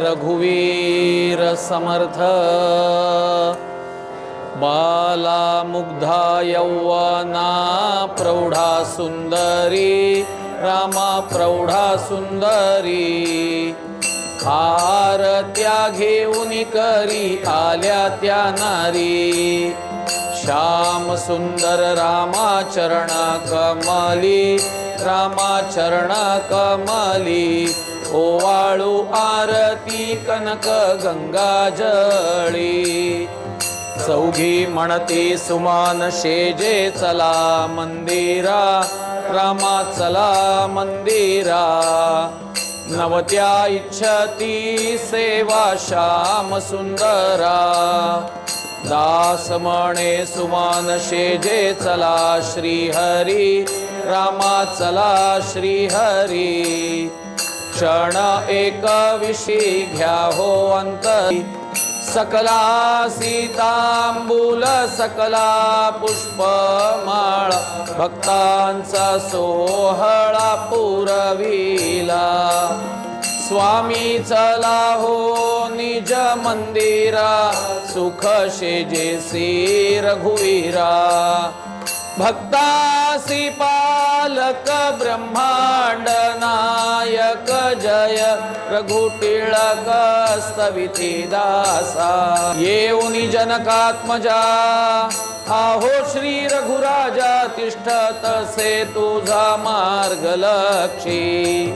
रघुवीर समर्थ। बाला मुग्धा यौवना प्रौढा सुंदरी रामा प्रौढा सुंदरी। आरत्या घेऊन करी आल्या त्या नारी। श्याम सुंदर रामाचरण कमली रामाचरण कमली। ओवाळू आरती कनक गंगा जळी. चौघी म्हणते सुमान शेजे चला मंदिरा. रामा चला मंदिरा. नवत्या इच्छती सेवा श्याम सुंदरा. दास म्हणे सुमान शेजे चला श्रीहरी. रामा चला श्रीहरी. क्षण एक विषी घ्या हो अंतरी. सकला सीतांबूल सकला पुष्पमाळ. भक्तांचा सोहळा पुरविला. स्वामी चला हो निज मंदिरा. सुख शेजे सी रघुवीरा भक्तासी पालक ब्रह्मांड नायक जय रघु टिळक दासा। येऊनी जनकात्मजा आहो श्री रघुराजा तिष्ठत से तुझा मार्ग लक्षी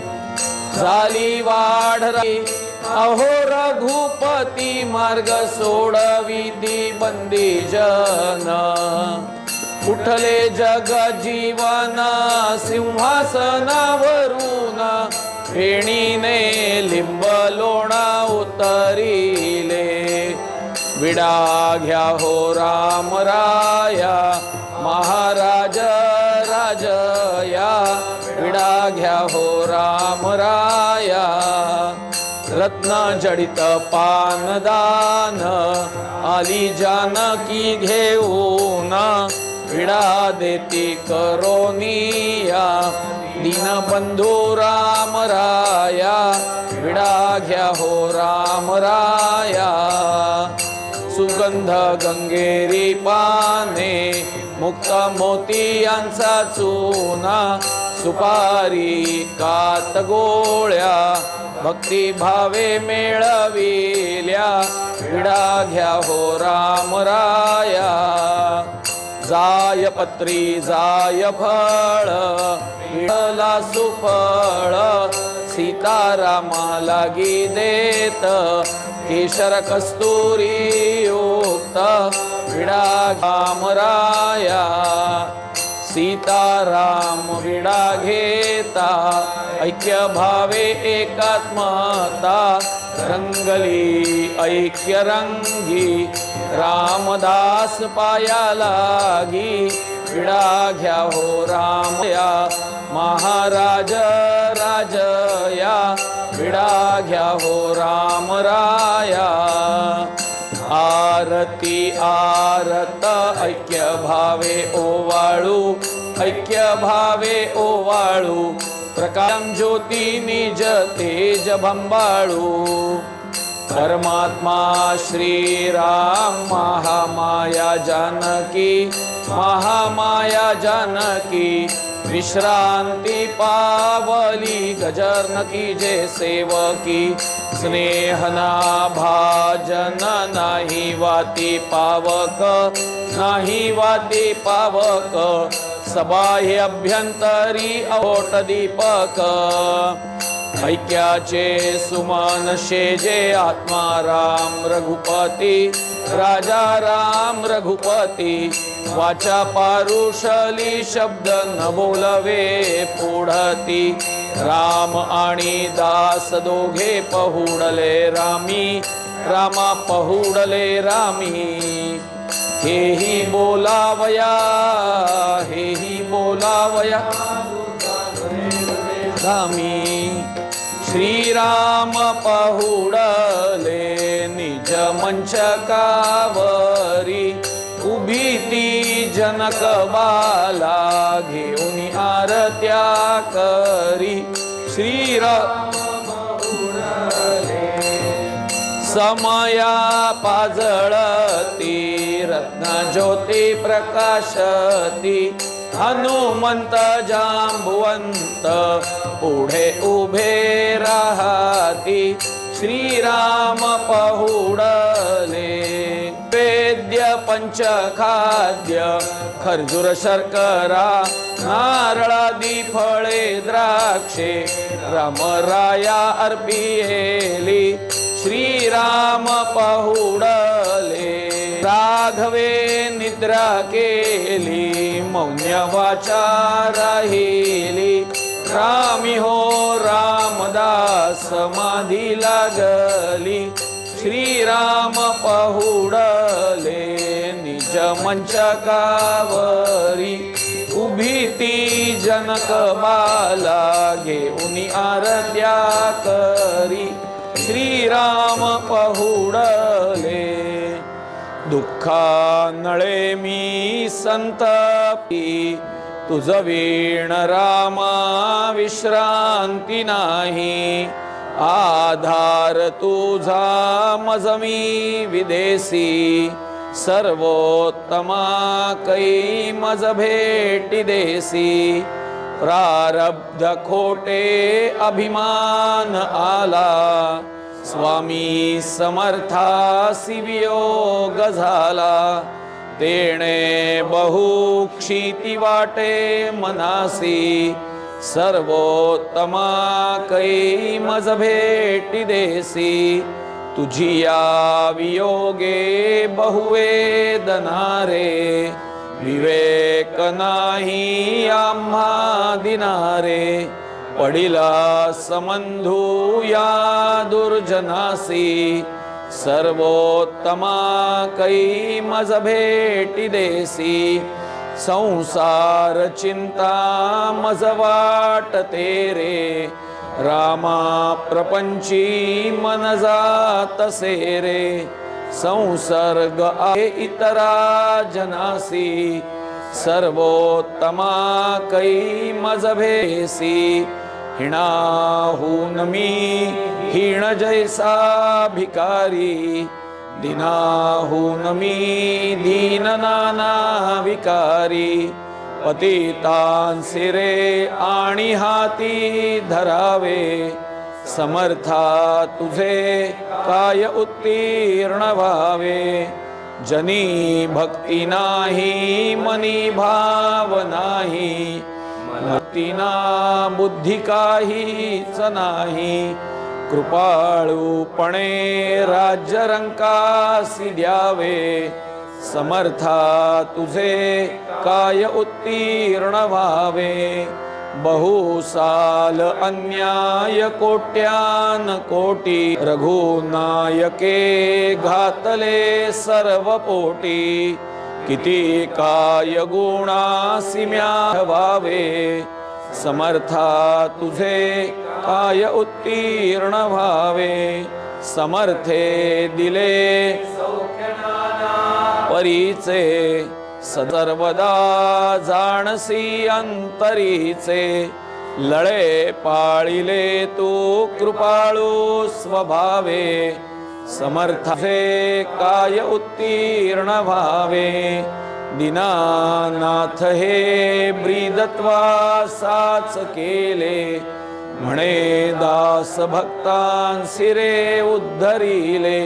झाली वाढ अहो रघुपती मार्ग सोडविधी बंदी जन। उठले जग जीवन सिंहासनावरून. फेणीने लिंब लोणा उतरिले. विडा घ्या हो राम राया महाराज राजया. विडा घ्या हो राम राया रत्न जडित पानदान आली जानकी घेऊन. विडा देती करोनिया दीनबंधू राम राया विडा घ्या हो राम राया सुगंध गंगेरी पाने मुक्त मोतियांचा चुना सुपारी कात गोळ्या भक्ती भावे मेळविल्या विडा घ्या हो राम राया जाय पत्री जाय फळ विठला सुफळ सीतारामा लागी देत केशर कस्तुरी युक्त विडा कामराया सीताराम विडा घेता ऐक्य भावे एकात्मता रंगली ऐक्य रंगी रामदास पाया लागी विडा घ्या हो रामया. महाराज राजया विडा घ्या हो राम राया आरती आरत ऐक्य भावे ओवाळू ऐक्य भावे ओवाळू. प्रकाश ज्योती निज तेज भंबाळू परमात्मा श्रीराम महामाया जानकी महामाया जानकी विश्रांती पावली गजर्नकी जे सेवकी स्नेहना भाजन नाही वाती पावक नाही वाती पावक सबाह्य अभ्यंतरी अवोट दीपक ऐक्याचे सुमानशे शेजे आत्मा राम रघुपती राजा राम रघुपती. वाचा पारुषली शब्द न बोलवे पुढती. राम आणि दास दोघे पहुडले रामी रामा पहुडले रामी. हेही बोलावया हेही बोलावया. रामी. श्रीराम पहुडले निज मंचकावरी उभी ती जनक बाला घेऊन आरत्या करी. श्रीराम समया पाजळती रत्न ज्योती प्रकाशती हनुमंत जांबुवंत पुढे उभे राहती श्रीराम पहुडले. वेद्य पंचखाद्य खर्जूर शर्करा नारळादी फळे द्राक्षे रामराया अर्पिली श्रीराम पहुडले. राघवे निद्रा केली मौन्य वाचा राहिली. रामी हो रामदास समाधी लागली. श्रीराम पहुडले निज मंचकावरी उभी ती जनक बाला घेऊन आरत्या करी. श्रीराम पहुडले दुःखा नळे मी संतपी. तुझ वीण रामा विश्रांती नाही. आधार तुझा मजमी विदेशी. सर्वोत्तमा कै मज भेटी देसी. प्रारब्ध खोटे अभिमान आला. स्वामी समर्था वियोग झाला. तेणे बहु क्षिती वाटे मनासी. सर्वोत्तमा कै मज भेटी देसी. तुझी या वियोगे बहुवेदना विवेक नाही आम्हा दिनारे. पडिला समंधू या दुर्जनासी सर्वोत्तमा कै मज भेटी देसी संसार चिंता मज वाटते रे रामा प्रपंची मन जात रे संसर्ग आहे इतरा जनासी सर्वोत्तमा कै मज भेसी हिणाहून मी हिण जैसा भिकारी दिनाहून मी दीन नाना विकारी पतितांसी रे आणि हाती धरावे. समर्था तुझे काय उत्तीर्ण व्हावे. जनी भक्ती नाही मनी भाव नाही. भक्तीना बुद्धी काहीच नाही कृपाळूपणे राज्य रंकासी द्यावे समर्था तुझे काय उत्तीर्ण व्हावे? बहुसाल अन्याय कोट्यान कोटी रघुनायके घातले सर्व पोटी किती काय गुणासिम्या व्हावे? समर्था तुझे काय उत्तीर्ण व्हावे? समर्थे दिले परीचे सर्वदा जाणसी अंतरीचे. लळे पाळिले तू कृपाळू स्वभावे. समर्थाचे काय उत्तीर्ण भावे दिनानाथ हे ब्रीदत्वा साच केले. म्हणे दास भक्तांसी रे उद्धरिले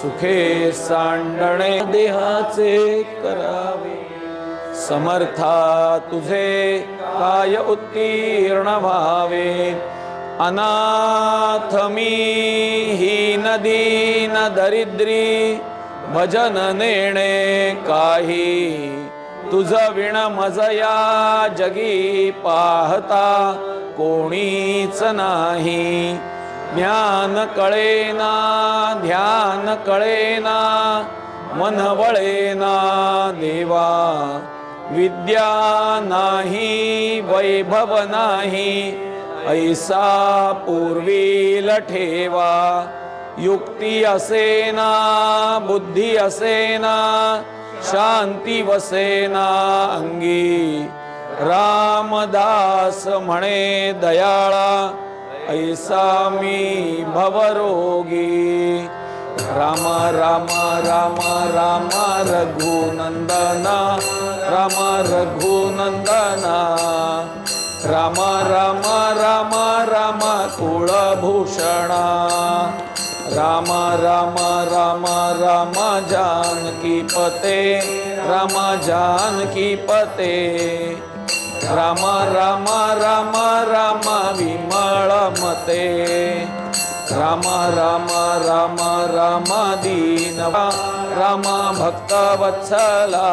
सुखे सांडणे देहाचे करावे. समर्था तुझे काय उत्तीर्ण व्हावे अनाथ मी ही नदी न दरिद्री भजन नेणे काही. तुझ विण मजया जगी पाहता कोणीच नाही. ज्ञान कळेना ध्यान कळेना मन वळेना देवा. विद्या नाही वैभव नाही. ऐसा पूर्वील ठेवा युक्ती असेना बुद्धी असेना शांती वसेना अंगी। रामदास म्हणे दयाळा ऐसा मी भवरोगी। राम राम राम राम रघुनंदना राम रघुनंदना। राम राम राम राम कुळभूषणा राम राम राम राम जानकी पते राम जानकी पते राम राम राम राम विमळ मते राम राम राम राम दीनवा राम भक्तवत्सला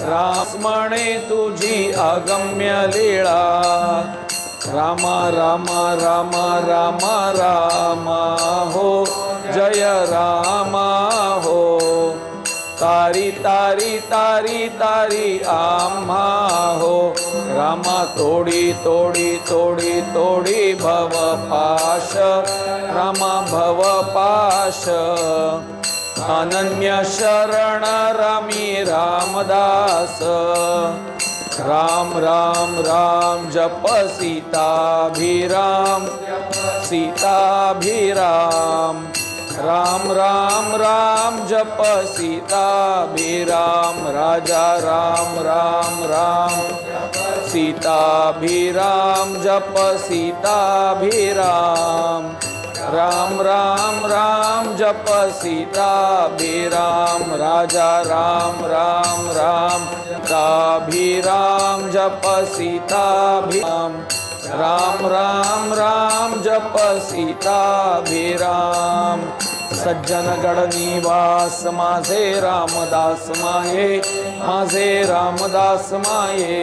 रामणे तुझी अगम्य लीळा. राम राम राम राम राम हो. जय राम हो. तारी तारी तारी तारी आम्हा हो. रामा तोडी तोडी तोडी तोडी भव पाश. रामा भव पाश. अनन्य शरण रामी रामदास। राम राम राम जप सीताभिराम। सीताभिराम। राम राम राम जप सीताभिराम। राजा राम राम राम। सीताभिराम जप सीताभिराम राम राम राम जप सीताभिराम राजा राम राम राम राम जप सीताभिराम राम राम राम जप सीताभिराम सज्जन गड निवास माझे रामदास माये माझे रामदास माये।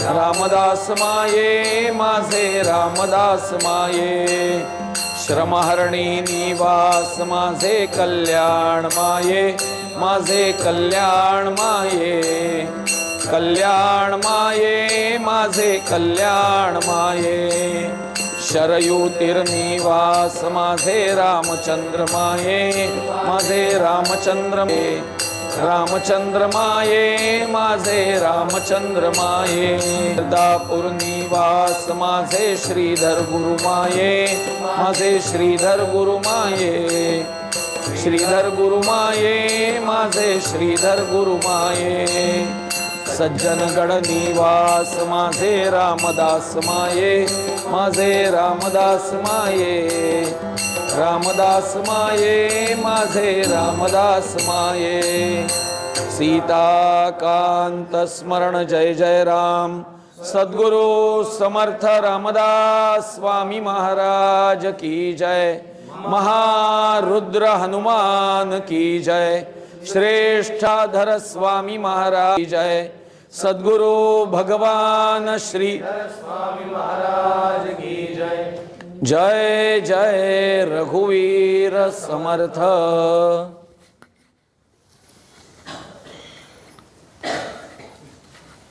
रामदास माये माझे रामदास माये. श्रमहरणी निवास माझे कल्याण माये. माझे कल्याण माये. कल्याण माये माझे कल्याण माये. शरयू तीर्निवास माझे रामचंद्र माये. माझे रामचंद्र माये. रामचंद्र माये माझे रामचंद्र माये. दापूर निवास माझे श्रीधर गुरुमाये माझे श्रीधर गुरु माये. श्रीधर गुरुमाये माझे श्रीधर गुरुमाये माये. सज्जनगड निवास माझे रामदास माये. माझे रामदास माये. रामदास माये माझे रामदास माये. सीताकांत स्मरण जय जय राम. सद्गुरु समर्थ रामदास स्वामी महाराज की जय. महारुद्र हनुमान की जय. श्रेष्ठाधर स्वामी महाराज की जय. सद्गुरु भगवान श्री जय जय रघुवीर समर्थ।